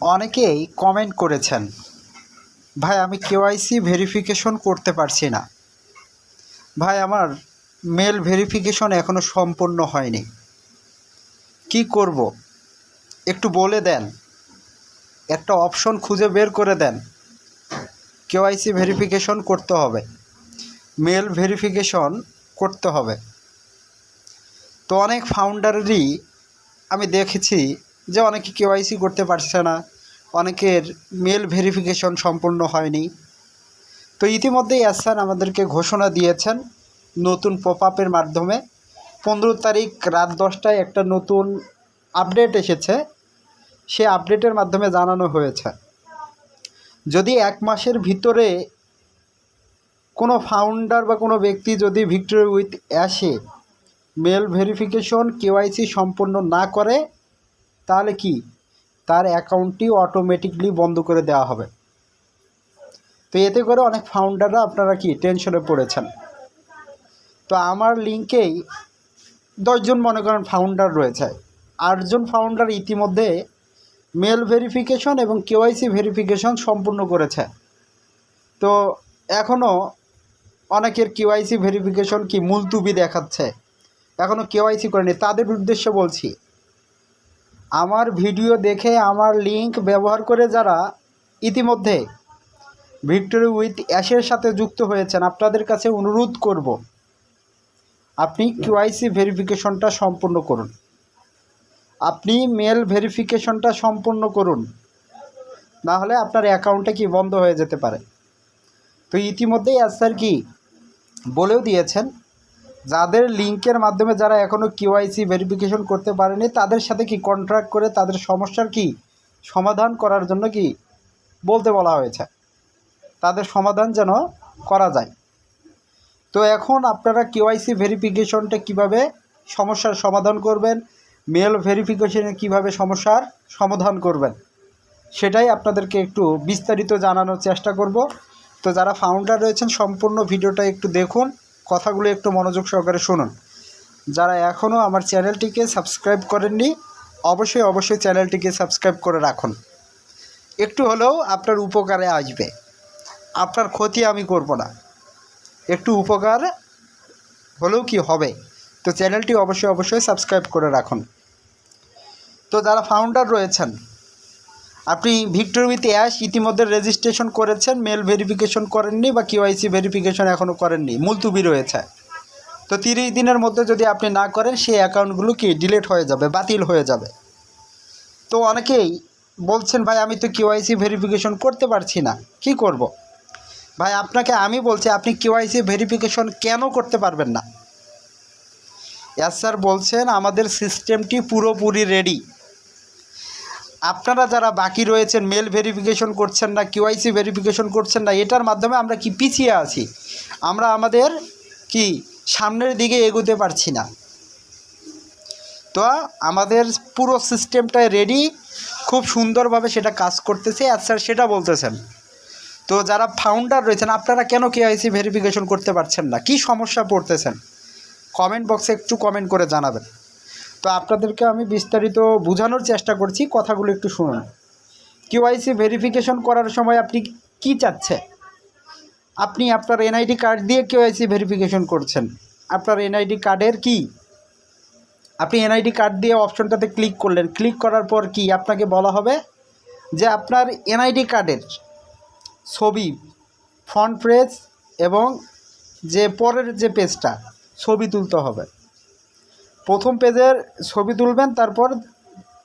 অনেকেই কমেন্ট করেছেন, ভাই, আমি কেওয়াইসি ভেরিফিকেশন করতে পারছি না। ভাই, আমার মেল ভেরিফিকেশন এখনও সম্পূর্ণ হয়নি। কি করব? একটু বলে দেন। একটা অপশন খুঁজে বের করে দেন। কেওয়াইসি ভেরিফিকেশন করতে হবে। মেল ভেরিফিকেশন করতে হবে। তো অনেক ফাউন্ডারেরই আমি দেখেছি যে অনেকে কেওয়াইসি করতে পারছে না, অনেকের মেল ভেরিফিকেশন সম্পূর্ণ হয়নি। তো ইতিমধ্যেই এসআর আমাদেরকে ঘোষণা দিয়েছেন নতুন পপ আপের মাধ্যমে। পনেরো তারিখ রাত দশটায় একটা নতুন আপডেট এসেছে। সে আপডেটের মাধ্যমে জানানো হয়েছে। যদি এক মাসের ভিতরে কোনো ফাউন্ডার বা কোনো ব্যক্তি যদি ভিক্টোরি উইথ অ্যাশে মেল ভেরিফিকেশন, কেওয়াইসি সম্পূর্ণ না করে তাহলে কি? তার অ্যাকাউন্টটি অটোমেটিকলি বন্ধ করে দেওয়া হবে। তো এতে করে অনেক ফাউন্ডাররা আপনারা কি টেনশনে পড়েছেন? তো আমার লিঙ্কেই দশজন মনে করেন ফাউন্ডার রয়েছে। আটজন ফাউন্ডার ইতিমধ্যে মেল ভেরিফিকেশন এবং কেওয়াইসি ভেরিফিকেশন সম্পূর্ণ করেছে। তো এখনও অনেকের কেওয়াইসি ভেরিফিকেশন কি মুলতুবি দেখাচ্ছে? এখনও কেওয়াইসি করেনি। তাদের উদ্দেশ্যে বলছি আমার ভিডিও দেখে আমার লিংক ব্যবহার করে যারা ইতিমধ্যে ভিক্টোরি উইথ অ্যাশের সাথে যুক্ত হয়েছেন, আপনাদের কাছে অনুরোধ করব, আপনি কিউআইসি ভেরিফিকেশনটা সম্পূর্ণ করুন। আপনি মেল ভেরিফিকেশনটা সম্পূর্ণ করুন, না হলে আপনার অ্যাকাউন্টে কি বন্ধ হয়ে যেতে পারে। তো ইতিমধ্যেই স্যার কি বলেও দিয়েছেন যাদের লিঙ্কের মাধ্যমে যারা এখনও কিউআইসি ভেরিফিকেশন করতে পারেনি, তাদের সাথে কি কন্ট্রাক্ট করে তাদের সমস্যার কি সমাধান করার জন্য কি বলতে বলা হয়েছে? তাদের সমাধান যেন করা যায়। তো এখন আপনারা কেওয়াইসি ভেরিফিকেশনটা কীভাবে সমস্যার সমাধান করবেন, মেল ভেরিফিকেশনে কীভাবে সমস্যার সমাধান করবেন, সেটাই আপনাদেরকে একটু বিস্তারিত জানানোর চেষ্টা করব। তো যারা ফাউন্ডার রয়েছেন, সম্পূর্ণ ভিডিওটা একটু দেখুন। কথাগুলো একটু মনোযোগ সহকারে শুনুন। যারা এখনও আমার চ্যানেলটিকে সাবস্ক্রাইব করেননি, অবশ্যই অবশ্যই চ্যানেলটিকে সাবস্ক্রাইব করে রাখুন। একটু হলেও আপনার উপকারে আসবে। আপনার ক্ষতি আমি করব না। একটু উপকার হলেও কি হবে? তো চ্যানেলটি অবশ্যই অবশ্যই সাবস্ক্রাইব করে রাখুন। তো যারা ফাউন্ডার রয়েছেন আপনি ভিক্টোর উইথ অ্যাশ ইতিমধ্যে রেজিস্ট্রেশন করেছেন মেল ভেরিফিকেশন করেননি বা কিউআইসি ভেরিফিকেশন এখনও করেননি, মুলতুবি রয়েছে। তো তিরিশ দিনের মধ্যে যদি আপনি না করেন, সেই অ্যাকাউন্টগুলো কি ডিলিট হয়ে যাবে, বাতিল হয়ে যাবে? তো অনেকেই বলছেন, ভাই, আমি তো কিউআইসি ভেরিফিকেশন করতে পারছি না, কি করব। ভাই, আপনাকে আমি বলছি, আপনি কিউআইসি ভেরিফিকেশন কেন করতে পারবেন না? এস স্যার বলছেন, আমাদের সিস্টেমটি পুরোপুরি রেডি আপনারা যারা বাকি রয়েছেন মেল ভেরিফিকেশন করছেন না কিউআইসি ভেরিফিকেশন করছেন না, এটার মাধ্যমে আমরা কি পিছিয়ে আছি? আমরা আমাদের কি সামনের দিকে এগোতে পারছি না। তো আমাদের পুরো সিস্টেমটাই রেডি খুব সুন্দরভাবে সেটা কাজ করতেছে। আর স্যার সেটা বলতেছেন। তো যারা ফাউন্ডার রয়েছেন, আপনারা কেন কেআইসি ভেরিফিকেশন করতে পারছেন না? কি সমস্যা পড়তেছেন? কমেন্ট বক্সে একটু কমেন্ট করে জানাবেন। তো আপনাদেরকে আমি বিস্তারিত বোঝানোর চেষ্টা করছি, কথাগুলো একটু শুনুন। কিউআইসি ভেরিফিকেশন করার সময় আপনি কি চাচ্ছে আপনি আপনার এনআইডি কার্ড দিয়ে কেওয়াইসি ভেরিফিকেশন করছেন। আপনার এনআইডি কার্ডের কি? আপনি এনআইডি কার্ড দিয়ে অপশনটাতে ক্লিক করলেন। ক্লিক করার পর কি আপনাকে বলা হবে? যে আপনার এনআইডি কার্ডের ছবি ফ্রন্ট পেজ এবং যে পরের যে পেজটা ছবি তুলতে হবে। প্রথম পেজের ছবি তুলবেন, তারপর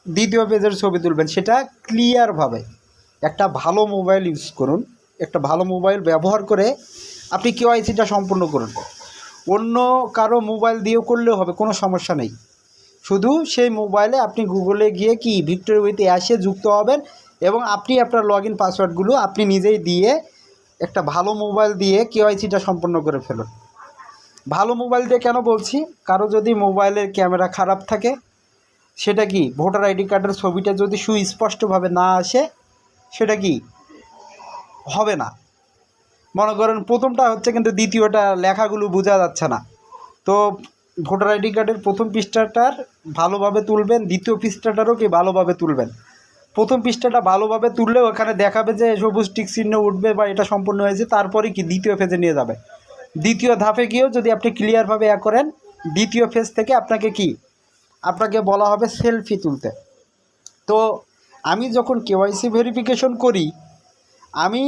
দ্বিতীয় পেজের ছবি তুলবেন। সেটা ক্লিয়ারভাবে একটা ভালো মোবাইল ইউজ করুন। একটা ভালো মোবাইল ব্যবহার করে আপনি কেওয়াইসিটা সম্পূর্ণ করুন। অন্য কারও মোবাইল দিয়েও করলেও হবে, কোনো সমস্যা নেই। শুধু সেই মোবাইলে আপনি গুগলে গিয়ে কি ভিক্টোরি উইথ অ্যাশে যুক্ত হবেন এবং আপনি আপনার লগ ইন পাসওয়ার্ডগুলো আপনি নিজেই দিয়ে একটা ভালো মোবাইল দিয়ে কেওয়াইসিটা সম্পন্ন করে ফেলুন। ভালো মোবাইল দিয়ে কেন বলছি? কারও যদি মোবাইলের ক্যামেরা খারাপ থাকে, সেটা কি? ভোটার আইডি কার্ডের ছবিটা যদি সুস্পষ্টভাবে না আসে, সেটা কি? হবে না। মনে করেন প্রথমটা হচ্ছে কিন্তু দ্বিতীয়টা লেখাগুলো বোঝা যাচ্ছে না। তো ভোটার আইডি কার্ডের প্রথম পৃষ্ঠাটার ভালোভাবে তুলবেন, দ্বিতীয় পৃষ্ঠাটারও কি ভালোভাবে তুলবেন? প্রথম পৃষ্ঠাটা ভালোভাবে তুললেও ওখানে দেখাবে যে সবুজ টিক চিহ্ন উঠবে বা এটা সম্পূর্ণ হয়েছে, তারপরে কি দ্বিতীয় ফেজে নিয়ে যাবে? দ্বিতীয় ধাপে গিয়েও যদি আপনি ক্লিয়ারভাবে এ করেন, দ্বিতীয় ফেজ থেকে আপনাকে কি? আপনাকে বলা হবে সেলফি তুলতে। তো আমি যখন কেওয়াইসি ভেরিফিকেশন করি, আমি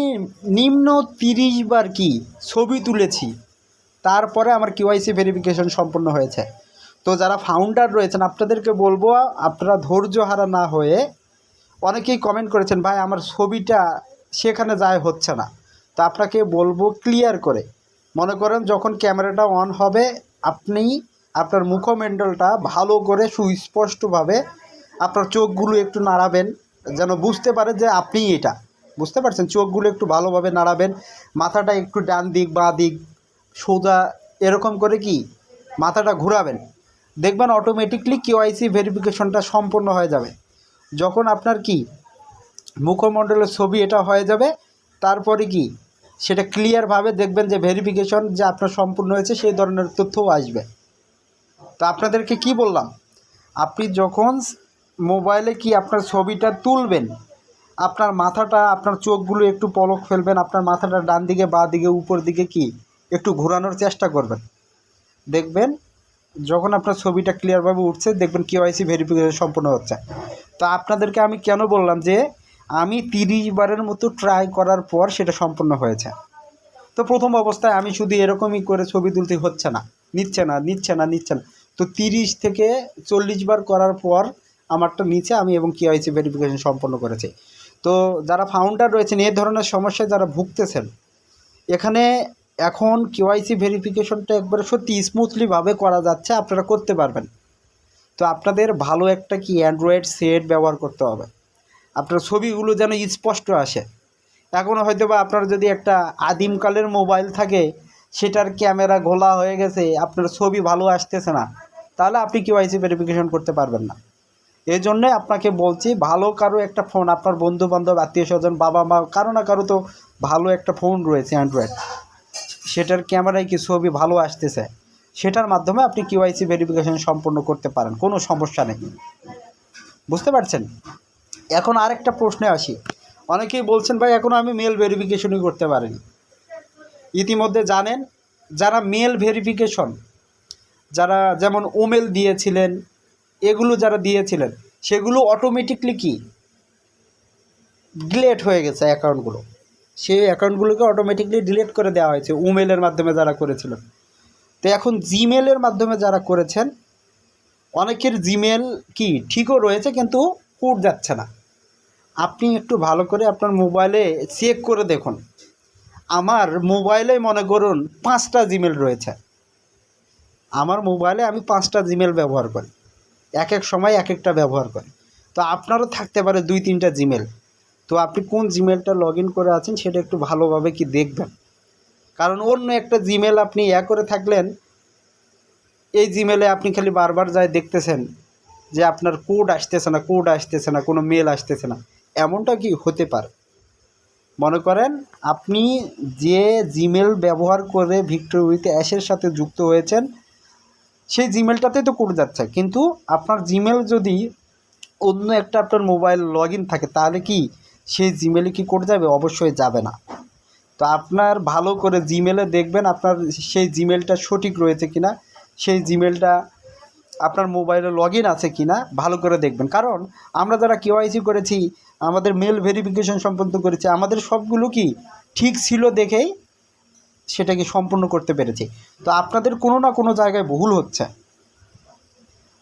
নিম্ন তিরিশ বার কি ছবি তুলেছি, তারপরে আমার কেওয়াইসি ভেরিফিকেশন সম্পূর্ণ হয়েছে। তো যারা ফাউন্ডার রয়েছেন, আপনাদেরকে বলব, আপনারা ধৈর্য হারা না হয়ে অনেকেই কমেন্ট করেছেন, ভাই, আমার ছবিটা সেখানে যায় হচ্ছে না। তো আপনাকে বলব ক্লিয়ার করে। মনে করেন যখন ক্যামেরাটা অন হবে, আপনি আপনার মুখমণ্ডলটা ভালো করে সুস্পষ্টভাবে আপনার চোখগুলো একটু নাড়াবেন, যেন বুঝতে পারে যে আপনি এটা। বুঝতে পারছেন? চোখগুলো একটু ভালোভাবে নাড়াবেন। মাথাটা একটু ডান দিক, বা দিক, সোজা এরকম করে কি? মাথাটা ঘোরাবেন। দেখবেন অটোমেটিকলি কেওয়াইসি ভেরিফিকেশনটা সম্পূর্ণ হয়ে যাবে। যখন আপনার কি? মুখমণ্ডলের ছবি এটা হয়ে যাবে। তারপরে কি? সেটা ক্লিয়ারভাবে দেখবেন যে ভেরিফিকেশন যে আপনার সম্পূর্ণ হয়েছে, সেই ধরনের তথ্যও আসবে। তো আপনাদেরকে কি বললাম? আপনি যখন মোবাইলে কি আপনার ছবিটা তুলবেন, আপনার মাথাটা, আপনার চোখগুলো একটু পলক ফেলবেন, আপনার মাথাটা ডান দিকে, বা দিকে, উপর দিকে কি, একটু ঘোরানোর চেষ্টা করবেন। দেখবেন যখন আপনার ছবিটা ক্লিয়ারভাবে উঠছে, দেখবেন কেওয়াইসি ভেরিফিকেশন সম্পূর্ণ হচ্ছে। তো আপনাদেরকে আমি কেন বললাম যে আমি তিরিশ বারের মতো ট্রাই করার পর সেটা সম্পূর্ণ হয়েছে। তো প্রথম অবস্থায় আমি শুধু এরকমই করে ছবি তুলতে হচ্ছে না। নিচ্ছে না নিচ্ছে না নিচ্ছে না। তো তিরিশ থেকে চল্লিশ বার করার পর আমারটা নিচে আমি এবং কেওয়াইসি ভেরিফিকেশন সম্পন্ন করেছি। তো যারা ফাউন্ডার রয়েছেন এই ধরনের সমস্যায় যারা ভুগতেছেন, এখানে এখন কেওয়াইসি ভেরিফিকেশনটা একবারে সত্যি স্মুথলিভাবে করা যাচ্ছে, আপনারা করতে পারবেন। তো আপনাদের ভালো একটা কি অ্যান্ড্রয়েড সেট ব্যবহার করতে হবে। আপনার ছবিগুলো যেন স্পষ্ট আসে। এখন হয়তো বা আপনার যদি একটা আদিমকালের মোবাইল থাকে, সেটার ক্যামেরা ঘোলা হয়ে গেছে, আপনার ছবি ভালো আসতেছে না, তাহলে আপনি কেওয়াইসি ভেরিফিকেশন করতে পারবেন না। এই জন্যে আপনাকে বলছি, ভালো কারও একটা ফোন আপনার বন্ধু বান্ধব আত্মীয় স্বজন বাবা মা কারও না কারও তো ভালো একটা ফোন রয়েছে অ্যান্ড্রয়েড সেটার ক্যামেরায় কি ছবি ভালো আসতেছে? সেটার মাধ্যমে আপনি কেওয়াইসি ভেরিফিকেশন সম্পূর্ণ করতে পারেন, কোনো সমস্যা নেই। বুঝতে পারছেন? এখন আরেকটা প্রশ্নে আসি। অনেকেই বলছেন, ভাই এখনও আমি মেল ভেরিফিকেশনই করতে পারিনি। ইতিমধ্যে জানেন, যারা মেল ভেরিফিকেশন যারা যেমন ওমেল দিয়েছিলেন, এগুলো যারা দিয়েছিলেন, সেগুলো অটোমেটিকলি কি? ডিলেট হয়ে গেছে অ্যাকাউন্টগুলো সেই অ্যাকাউন্টগুলোকে অটোমেটিকলি ডিলেট করে দেওয়া হয়েছে উমেলের মাধ্যমে যারা করেছিলেন। তো এখন জিমেলের মাধ্যমে যারা করেছেন, অনেকের জিমেল কি ঠিকও রয়েছে, কিন্তু কোড যাচ্ছে না। আপনি একটু ভালো করে আপনার মোবাইলে চেক করে দেখুন। আমার মোবাইলে মনে করুন পাঁচটা জিমেল রয়েছে। আমার মোবাইলে আমি পাঁচটা জিমেল ব্যবহার করি। এক এক সময় এক একটা ব্যবহার করি। তো আপনারও থাকতে পারে দুই তিনটা জিমেল তো আপনি কোন জিমেলটা লগ ইন করে আছেন সেটা একটু ভালোভাবে কি দেখবেন? কারণ অন্য একটা জিমেল আপনি ইয়া করে থাকলেন, এই জিমেলে আপনি খালি বারবার যায় দেখতেছেন যে আপনার কোড আসতেছে না কোড আসতেছে না, কোনো মেল আসতেছে না। এমনটা কি হতে পারে? মনে করেন, আপনি যে জিমেল ব্যবহার করে ভিক্টর উইথ অ্যাশের সাথে যুক্ত হয়েছেন, সেই জিমেলটাতেই তো কোড যাচ্ছে। কিন্তু আপনার জিমেল যদি অন্য একটা আপনার মোবাইল লগ ইন থাকে, তাহলে কি সেই জিমেলে কি কোড যাবে? অবশ্যই যাবে না। তো আপনার ভালো করে জিমেলে দেখবেন, আপনার সেই জিমেলটা সঠিক রয়েছে কিনা, সেই জিমেলটা আপনার মোবাইলে লগ ইন আছে কি না ভালো করে দেখবেন। কারণ আমরা যারা কেওয়াইসি করেছি, আমাদের মেল ভেরিফিকেশন সম্পন্ন করেছি, আমাদের সবগুলো কি ঠিক ছিল দেখেই সেটাকে সম্পূর্ণ করতে পেরেছি। তো আপনাদের কোনো না কোনো জায়গায় ভুল হচ্ছে।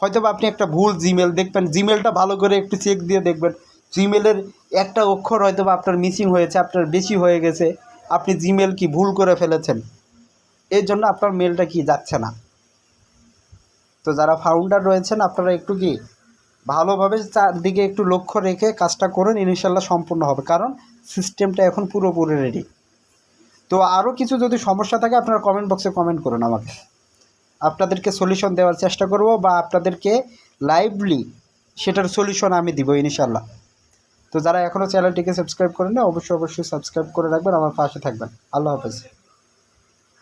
হয়তো বা আপনি একটা ভুল জিমেল দেখবেন জিমেলটা ভালো করে একটু চেক দিয়ে দেখবেন। জিমেলের একটা অক্ষর হয়তো বা আপনার মিসিং হয়েছে, আপনার বেশি হয়ে গেছে, আপনি জিমেল কি ভুল করে ফেলেছেন? এর জন্য আপনার মেলটা কি যাচ্ছে না। তো যারা ফাউন্ডার রয়েছেন, আপনারা একটু কি ভালোভাবে চারদিকে একটু লক্ষ্য রেখে কাজটা করুন ইনশাল্লাহ সম্পূর্ণ হবে। কারণ সিস্টেমটা এখন পুরোপুরি রেডি তো আরও কিছু যদি সমস্যা থাকে, আপনারা কমেন্ট বক্সে কমেন্ট করুন আমাকে। আপনাদেরকে সলিউশন দেওয়ার চেষ্টা করব বা আপনাদেরকে লাইভলি সেটার সলিউশন আমি দিব ইনশাল্লাহ তো যারা এখনও চ্যানেলটিকে সাবস্ক্রাইব করেন না অবশ্যই অবশ্যই সাবস্ক্রাইব করে রাখবেন, আমার পাশে থাকবেন। আল্লাহ হাফেজ।